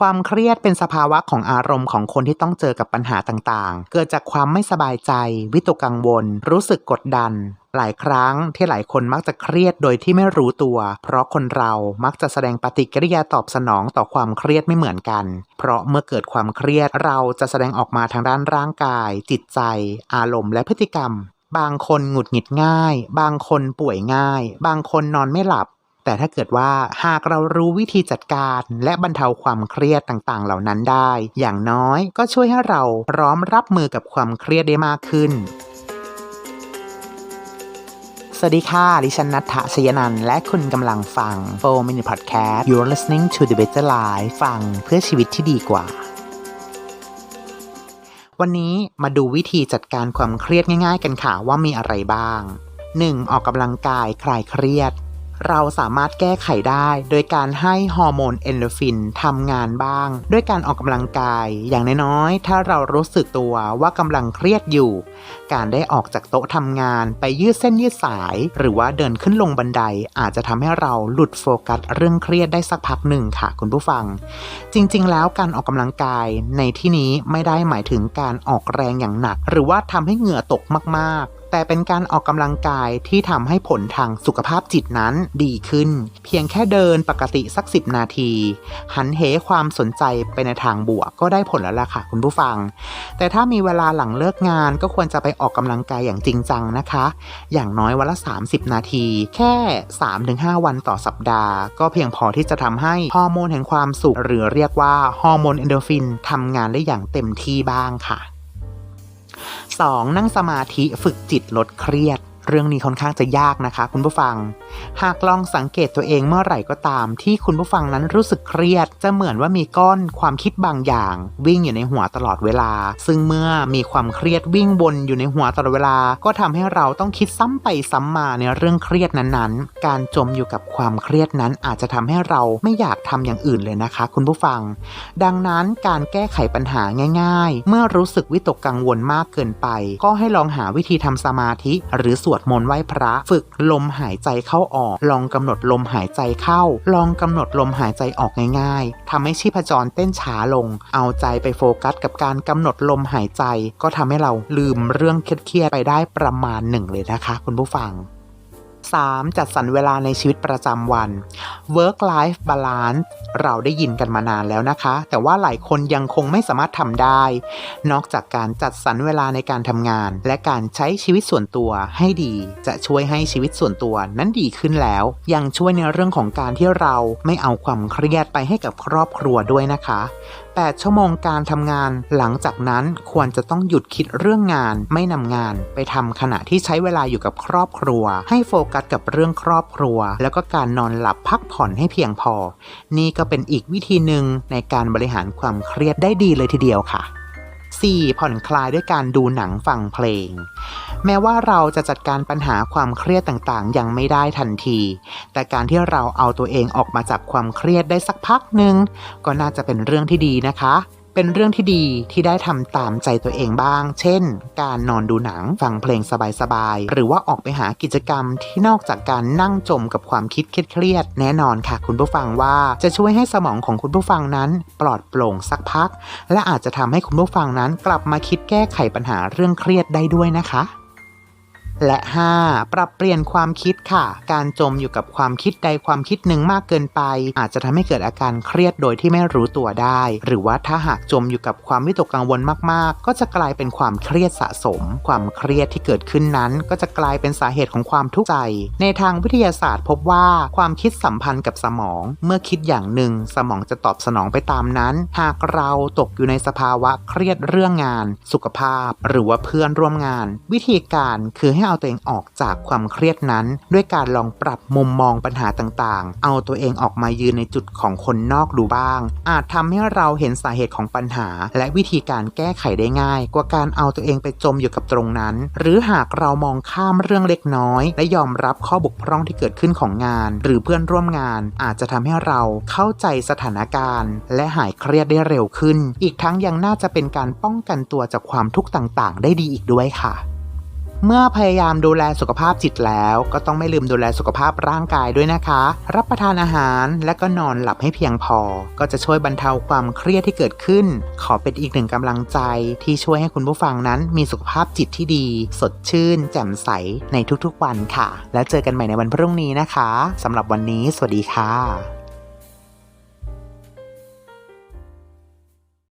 ความเครียดเป็นสภาวะของอารมณ์ของคนที่ต้องเจอกับปัญหาต่างๆ เกิดจากความไม่สบายใจ วิตกกังวล รู้สึกกดดัน หลายครั้งที่หลายคนมักจะเครียดโดยที่ไม่รู้ตัว เพราะคนเรามักจะแสดงปฏิกิริยาตอบสนองต่อความเครียดไม่เหมือนกัน เพราะเมื่อเกิดความเครียดเราจะแสดงออกมาทางด้านร่างกาย จิตใจ อารมณ์และพฤติกรรมบางคนหงุดหงิดง่าย บางคนป่วยง่าย บางคนนอนไม่หลับ แต่ถ้าเกิดว่าหากเรารู้วิธีจัดการและบรรเทาความเครียดต่างๆ เหล่านั้นได้ อย่างน้อยก็ช่วยให้เราพร้อมรับมือกับความเครียดได้มากขึ้นสวัสดีค่ะ ดิฉันนัทธชยนัน และคุณกำลังฟัง4 Minute Podcast You're listening to the better life ฟังเพื่อชีวิตที่ดีกว่า วันนี้มาดูวิธีจัดการความเครียดง่ายๆ กันค่ะว่ามีอะไรบ้าง 1. ออกกำลังกายคลายเครียด เราสามารถแก้ไขได้ โดยการให้ฮอร์โมนเอนโดฟินทำงานบ้าง ด้วยการออกกำลังกาย อย่างน้อยๆ ถ้าเรารู้สึกตัวว่ากำลังเครียดอยู่ การได้ออกจากโต๊ะทำงานไปยืดเส้นยืดสาย หรือว่าเดินขึ้นลงบันไดอาจจะทำให้เราหลุดโฟกัสเรื่องเครียดได้สักพักหนึ่งค่ะ คุณผู้ฟัง จริงๆ แล้วการออกกำลังกายในที่นี้ไม่ได้หมายถึงการออกแรงอย่างหนัก หรือว่าทำให้เหงื่อตกมากๆ แต่เป็นการออกกำลังกายที่ทำให้ผลทางสุขภาพจิตนั้นดีขึ้น เพียงแค่เดินปกติสัก 10 นาที หันเหความสนใจไปในทางบวกก็ได้ผลแล้วล่ะค่ะคุณผู้ฟัง แต่ถ้ามีเวลาหลังเลิกงานก็ควรจะไปออกกำลังกายอย่างจริงจังนะคะ อย่างน้อยวันละ 30 นาที แค่ 3-5 วันต่อสัปดาห์ ก็เพียงพอที่จะทำให้ฮอร์โมนแห่งความสุข หรือเรียกว่าฮอร์โมนเอนโดฟินทำงานได้อย่างเต็มที่บ้างค่ะ 2. นั่งสมาธิฝึกจิตลดเครียด เรื่องนี้ค่อนข้างจะยากนะคะ คุณผู้ฟัง หากลองสังเกตตัวเองเมื่อไหร่ก็ตาม ที่คุณผู้ฟังนั้นรู้สึกเครียด จะเหมือนว่ามีก้อนความคิดบางอย่าง วิ่งอยู่ในหัวตลอดเวลา ซึ่งเมื่อมีความเครียดวิ่งวนอยู่ในหัวตลอดเวลา ก็ทำให้เราต้องคิดซ้ำไปซ้ำมาในเรื่องเครียดนั้นๆ การจมอยู่กับความเครียดนั้นอาจจะทำให้เราไม่อยากทำอย่างอื่นเลยนะคะ คุณผู้ฟัง ดังนั้นการแก้ไขปัญหาง่าย ๆ เมื่อรู้สึกวิตกกังวลมากเกินไป ก็ให้ลองหาวิธีทำสมาธิหรือสวดมนต์ไหว้พระฝึกลมหายใจเข้าออก ลองกำหนดลมหายใจเข้า ลองกำหนดลมหายใจออกง่าย ๆทำให้ชีพจรเต้นช้าลง เอาใจไปโฟกัสกับการกำหนดลมหายใจ ก็ทำให้เราลืมเรื่องเครียดๆไปได้ประมาณหนึ่งเลยนะคะ คุณผู้ฟัง 3. จัดสรรเวลาในชีวิตประจำวัน work life balance เราได้ยินกันมานานแล้วนะคะ แต่ว่าหลายคนยังคงไม่สามารถทำได้ นอกจากการจัดสรรเวลาในการทำงาน และการใช้ชีวิตส่วนตัวให้ดี จะช่วยให้ชีวิตส่วนตัวนั้นดีขึ้นแล้ว ยังช่วยในเรื่องของการที่เราไม่เอาความเครียดไปให้กับครอบครัวด้วยนะคะ 8 ชั่วโมงการทำงาน หลังจากนั้นควรจะต้องหยุดคิดเรื่องงาน ไม่นำงาน ไปทำขณะที่ใช้เวลาอยู่กับครอบครัว ให้โฟกัสกับเรื่องครอบครัว แล้วก็การนอนหลับพักผ่อนให้เพียงพอ นี่ก็เป็นอีกวิธีหนึ่งในการบริหารความเครียดได้ดีเลยทีเดียวค่ะ 4. ผ่อนคลายด้วยการดูหนังฟังเพลง แม้ว่าเราจะจัดการปัญหาความเครียดต่างๆ ยังไม่ได้ทันที แต่การที่เราเอาตัวเองออกมาจากความเครียดได้สักพักหนึ่งก็น่าจะเป็นเรื่องที่ดีนะคะ เป็นเรื่องที่ดีที่ได้ทำตามใจตัวเองบ้าง เช่น การนอนดูหนังฟังเพลงสบายๆ หรือว่าออกไปหากิจกรรมที่นอกจากการนั่งจมกับความคิดเครียดแน่นอนค่ะ คุณผู้ฟังว่าจะช่วยให้สมองของคุณผู้ฟังนั้น ปลอดโปร่งสักพัก และอาจจะทำให้คุณผู้ฟังนั้นกลับมาคิดแก้ไขปัญหาเรื่องเครียดได้ด้วยนะคะ และ 5. ปรับเปลี่ยนความคิดค่ะ การจมอยู่กับความคิดใดความคิดหนึ่งมากเกินไป อาจจะทำให้เกิดอาการเครียดโดยที่ไม่รู้ตัวได้ หรือว่าถ้าหากจมอยู่กับความวิตกกังวลมากๆ ก็จะกลายเป็นความเครียดสะสม ความเครียดที่เกิดขึ้นนั้น ก็จะกลายเป็นสาเหตุของความทุกข์ใจ ในทางวิทยาศาสตร์พบว่าความคิดสัมพันธ์กับสมอง เมื่อคิดอย่างหนึ่ง สมองจะตอบสนองไปตามนั้น หากเราตกอยู่ในสภาวะเครียดเรื่องงาน สุขภาพ หรือว่าเพื่อนร่วมงาน วิธีการคือให้เอาตัวเองออกจากความเครียดนั้น ด้วยการลองปรับมุมมองปัญหาต่างๆ เอาตัวเองออกมายืนในจุดของคนนอกดูบ้าง อาจทำให้เราเห็นสาเหตุของปัญหา และวิธีการแก้ไขได้ง่าย กว่าการเอาตัวเองไปจมอยู่กับตรงนั้น หรือหากเรามองข้ามเรื่องเล็กน้อย และยอมรับข้อบกพร่องที่เกิดขึ้นของงาน หรือเพื่อนร่วมงาน อาจจะทำให้เราเข้าใจสถานการณ์ และหายเครียดได้เร็วขึ้น อีกทั้งยังน่าจะเป็นการป้องกันตัวจากความทุกข์ต่างๆ ได้ดีอีกด้วยค่ะ เมื่อพยายามดูแลสุขภาพจิตแล้วก็ต้องไม่ลืมดูแลสุขภาพร่างกายด้วยนะคะ รับประทานอาหารและก็นอนหลับให้เพียงพอ ก็จะช่วยบรรเทาความเครียดที่เกิดขึ้น ขอเป็นอีกหนึ่งกำลังใจที่ช่วยให้คุณผู้ฟังนั้นมีสุขภาพจิตที่ดี สดชื่น แจ่มใสในทุกๆวันค่ะ แล้วเจอกันใหม่ในวันพรุ่งนี้นะคะสำหรับวันนี้ สวัสดีค่ะ